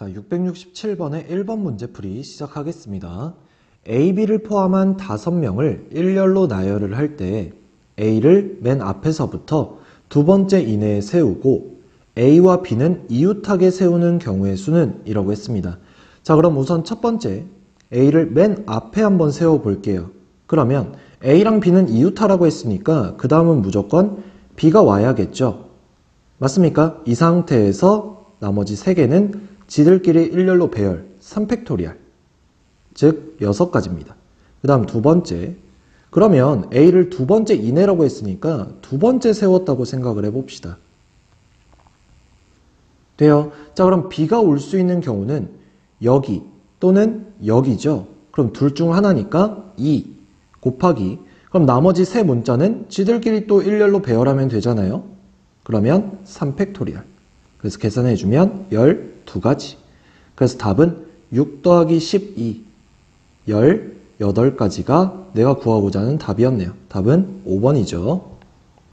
자, 667번의 1번 문제 풀이 시작하겠습니다. A, B를 포함한 5명을 일렬로 나열을 할 때 A를 맨 앞에서부터 두 번째 이내에 세우고 A와 B는 이웃하게 세우는 경우의 수는 이라고 했습니다. 자, 그럼 우선 첫 번째 A를 맨 앞에 한번 세워 볼게요. 그러면 A랑 B는 이웃하라고 했으니까 그 다음은 무조건 B가 와야겠죠. 맞습니까? 이 상태에서 나머지 세 개는 지들끼리 일렬로 배열, 3팩토리얼. 즉, 6가지입니다. 그 다음 두 번째. 그러면 A를 두 번째 이내라고 했으니까 두 번째 세웠다고 생각을 해봅시다. 돼요. 자, 그럼 B가 올 수 있는 경우는 여기 또는 여기죠. 그럼 둘 중 하나니까 2 곱하기. 그럼 나머지 세 문자는 지들끼리 또 일렬로 배열하면 되잖아요. 그러면 3팩토리얼. 그래서 계산해 주면 12가지. 그래서 답은 6 더하기 12, 18가지가 내가 구하고자 하는 답이었네요. 답은 5번이죠.